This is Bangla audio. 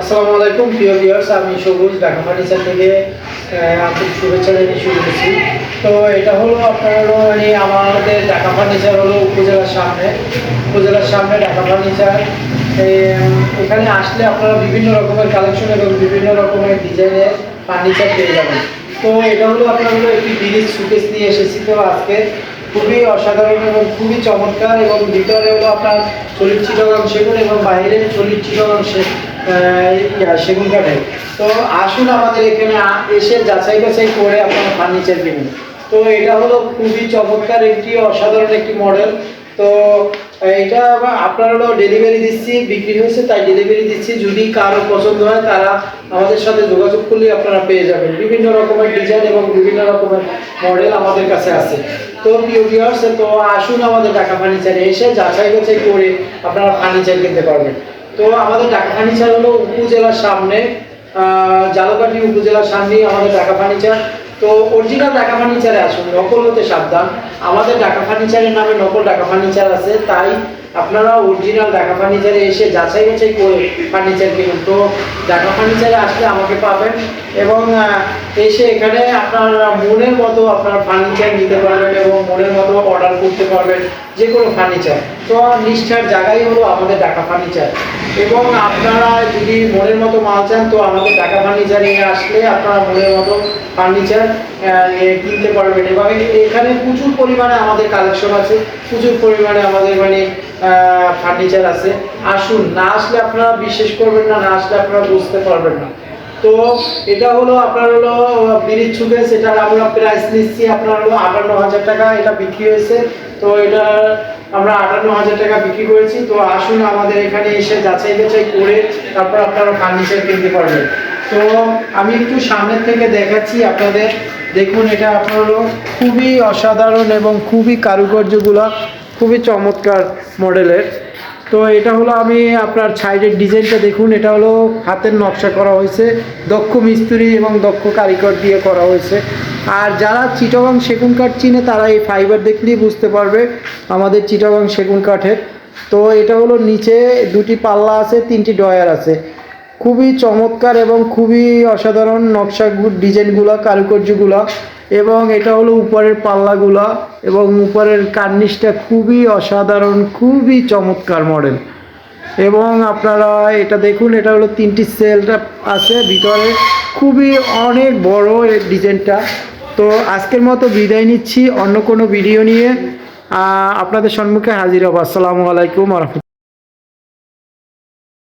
আসসালামু আলাইকুম, প্রিয় ভিউয়ার্স আমি সবুজ, ঢাকা ফার্নিচার থেকে আপনাদের শুভেচ্ছা জানিয়ে শুরু করছি। তো এটা হলো আপনার হলো মানে আমাদের ঢাকা ফার্নিচার হলো উপজেলার সামনে। উপজেলার সামনে ঢাকা ফার্নিচার এখানে আসলে আপনারা বিভিন্ন রকমের কালেকশন এবং বিভিন্ন রকমের ডিজাইনের ফার্নিচার পেয়ে যাবেন। তো এটা হলো আপনার হলো একটি ব্রিজ সুকেস নিয়ে এসেছি তো আজকে। খুবই অসাধারণ এবং খুবই চমৎকার এবং ভিতরে হলো আপনার চল্লিশ চিটগাং সেগুন এবং বাইরে চল্লিশ চিটগাং সেগুন কাঠের। তো আসুন আমাদের এখানে এসে যাচাই বাছাই করে আপনার ফার্নিচার কিনুন। তো এটা হলো খুবই চমৎকার একটি অসাধারণ একটি মডেল তো এটা আপনার হলো ডেলিভারি দিচ্ছি বিক্রি হয়েছে তাই ডেলিভারি দিচ্ছি। যদি কারও পছন্দ হয় তারা আমাদের সাথে যোগাযোগ করলে আপনারা পেয়ে যাবেন। বিভিন্ন রকমের ডিজাইন এবং বিভিন্ন রকমের মডেল আমাদের কাছে আছে। তো প্রিয় ভিউয়ার্স তো আসুন আমাদের ঢাকা ফার্নিচারে এসে যাচাই বাছাই করে আপনারা ফার্নিচার কিনতে পারবেন। তো আমাদের ঢাকা ফার্নিচার হলো উপজেলার সামনে আহ, জালকাঠি উপজেলার সামনেই আমাদের ঢাকা ফার্নিচার তো অরিজিনাল ঢাকা ফার্নিচারে আসুন, নকল হতে সাবধান। আমাদের ঢাকা ফার্নিচারের নামে নকল ঢাকা ফার্নিচার আছে, তাই আপনারা অরিজিনাল ঢাকা ফার্নিচারে এসে যাচাই বাছাই করে ফার্নিচার কিনুন। তো ঢাকা ফার্নিচারে আসলে আমাকে পাবেন এবং এসে এখানে আপনার মনের মতো আপনার ফার্নিচার নিতে পারবেন এবং মনের মতো অর্ডার করতে পারবেন যে কোনো ফার্নিচার তো নিষ্ঠার জায়গাই হলো আমাদের ঢাকা ফার্নিচার এবং আপনারা যদি মনের মতো মাল চান, তো আমাদের ঢাকা নিয়ে আসলে আপনারা মনের মতো ফার্নিচার কিনতে পারবেন। এবং এখানে প্রচুর পরিমাণে আমাদের কালেকশন আছে। প্রচুর পরিমাণে আমাদের মানে ফার্নিচার আছে। আসুন, না আসলে আপনারা বিশ্বাস করবেন না না আসলে আপনারা বুঝতে পারবেন না। তো এটা হলো, আপনার হলো বিরিজ ছুকে সেটার আমরা প্রাইস নিচ্ছি, আপনার হলো আটান্ন হাজার টাকা এটা বিক্রি হয়েছে। তো এটা আমরা আটান্ন হাজার টাকা বিক্রি করেছি। তো আসুন আমাদের এখানে এসে যাচাই বাছাই করে তারপর আপনারা ফার্নিচার কিনতে পারবেন। তো আমি একটু সামনের থেকে দেখাচ্ছি আপনাদের। দেখুন, এটা আপনার হলো খুবই অসাধারণ এবং খুবই কারুকার্যগুলো। খুবই চমৎকার মডেলের। তো এটা হলো আমি আপনার সাইডের ডিজাইনটা দেখুন, এটা হলো হাতের নকশা করা হয়েছে, দক্ষ মিস্ত্রি এবং দক্ষ কারিগর দিয়ে করা হয়েছে। আর যারা চিটাগং সেগুন কাঠ চিনে, তারা এই ফাইবার দেখলেই বুঝতে পারবে আমাদের চিটাগং সেগুন কাঠের। তো এটা হলো নিচে দুটি পাল্লা আছে, তিনটি ডয়ার আছে। খুবই চমৎকার এবং খুবই অসাধারণ নকশা ডিজাইনগুলো, কারুকার্যগুলো। এবং এটা হলো উপরের পাল্লাগুলা এবং উপরের কার্নিশটা খুবই অসাধারণ, খুবই চমৎকার মডেল। এবং আপনারা এটা দেখুন, এটা হলো তিনটি সেলটা আছে ভিতরে। খুবই অনেক বড় এর ডিজাইনটা। তো আজকের মতো বিদায় নিচ্ছি, অন্য কোনো ভিডিও নিয়ে। আপনাদের সম্মুখে হাজির হব। আসসালামু আলাইকুম